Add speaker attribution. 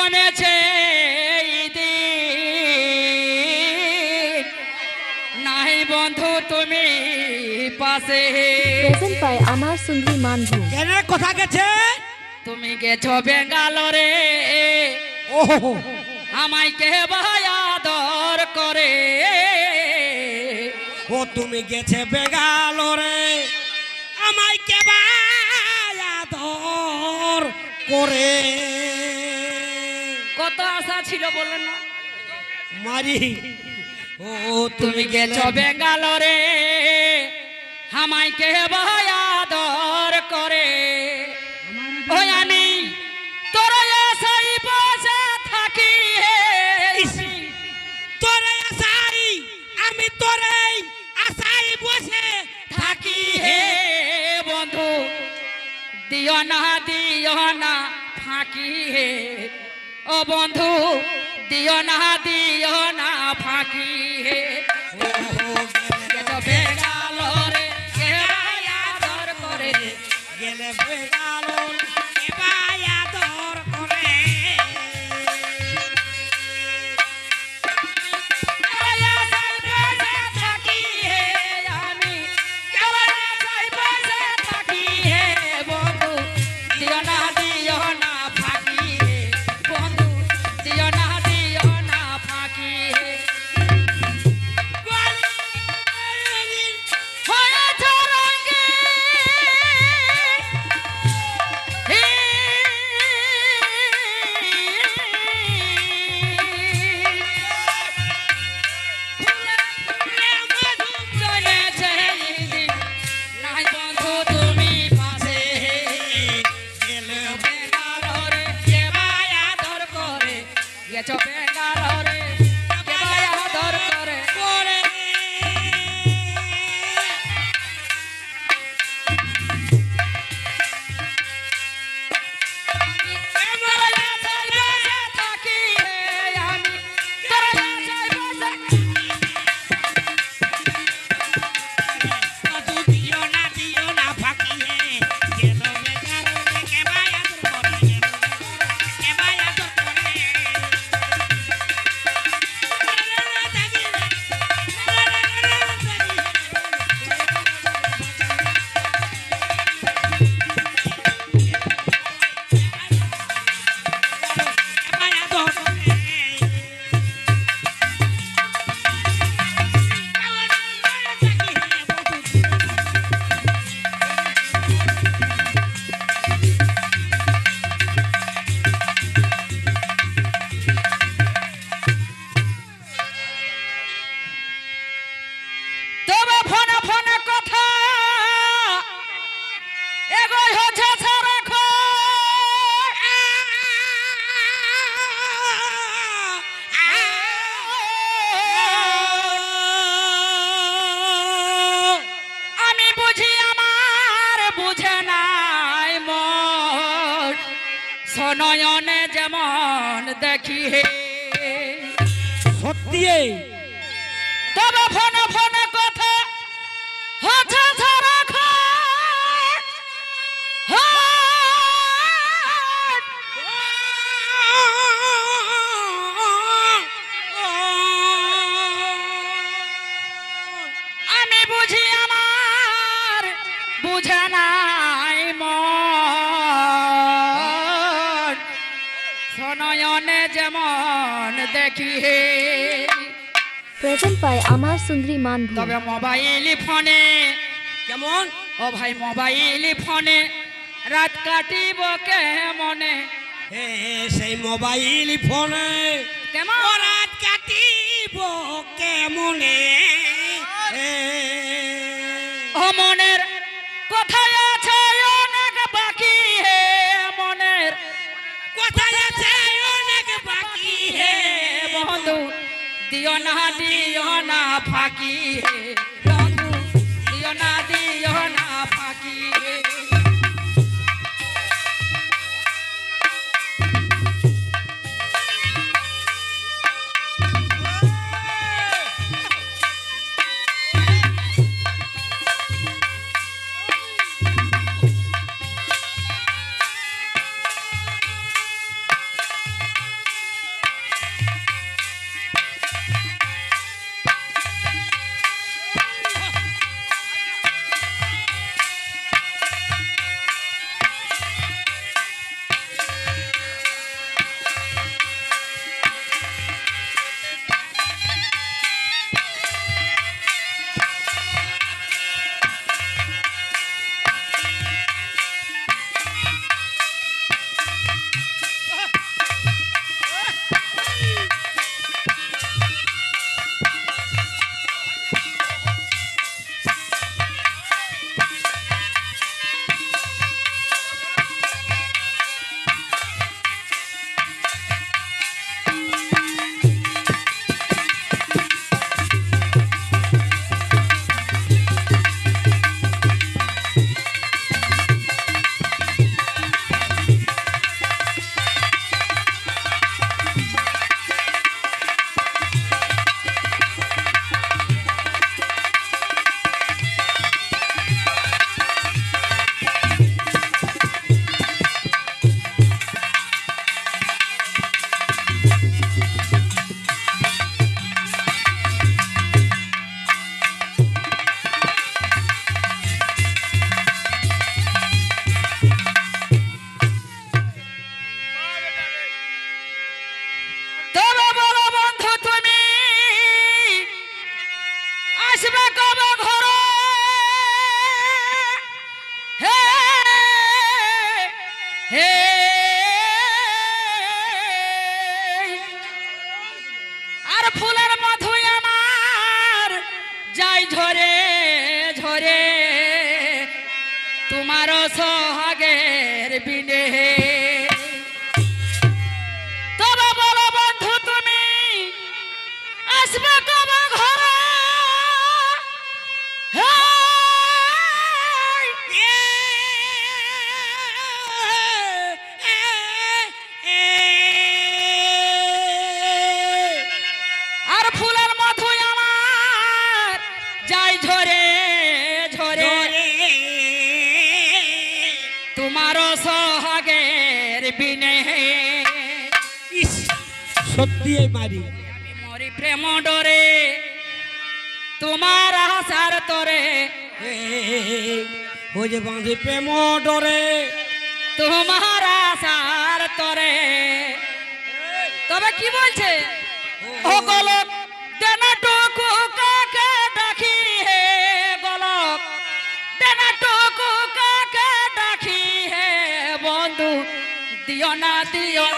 Speaker 1: এই নাই বন্ধু তুমি পাশে।
Speaker 2: আমার সুন্দরী মানভূম
Speaker 3: কেন কথা গেছে?
Speaker 1: তুমি গেছো বেঙ্গালোরে।
Speaker 3: ও
Speaker 1: আমায় কে ভাই আদর করে?
Speaker 3: ও তুমি গেছে বেগালোরে আমায় কে আদর করে?
Speaker 1: কত আশা ছিল বললেন না।
Speaker 3: মারি। ও
Speaker 1: তুমি গেছো বেঙ্গালোরে আমায় কে ভাই আদর করে। ওই আমি তোর আশাই বসে থাকি
Speaker 3: তোরে আসাই আমি তোরে আসাই বসে
Speaker 1: থাকি হে। বন্ধু দিও না দিও না ফাঁকি হে। ও বন্ধু, দিও না দিও না ফাঁকি হে। গেছো বেঙ্গালোরে কে ভাই আদর করে?
Speaker 3: গেলে বেগালোর এবার আদর
Speaker 1: সনয়নে যেমন দেখি হে।
Speaker 3: সত্যি
Speaker 1: সনয়নে যেমন দেখি হে।
Speaker 2: প্রেজেন্ট বাই আমার সুন্দরী মান
Speaker 1: তবে মোবাইল ফোনে
Speaker 3: কেমন?
Speaker 1: ও ভাই মোবাইল ফোনে রাত কাটিব কেমনে?
Speaker 3: হে সেই মোবাইল ফোনে
Speaker 1: কেমন?
Speaker 3: রাত কাটিব কেমনে? হে।
Speaker 1: দিও না দিও না ফাঁকি।
Speaker 3: সত্যি এই মারি
Speaker 1: মরি প্রেম ডরে তোমার আশার তরে।
Speaker 3: ও যে বাঁধে প্রেম ডরে।
Speaker 1: তোমার আশার তরে। তবে কি বলছে? ও গলক দেনাটুকু কাকে ডাকি হে গলক? দেনাটুকু কাকে ডাকি হে বন্ধু? দিও না দিও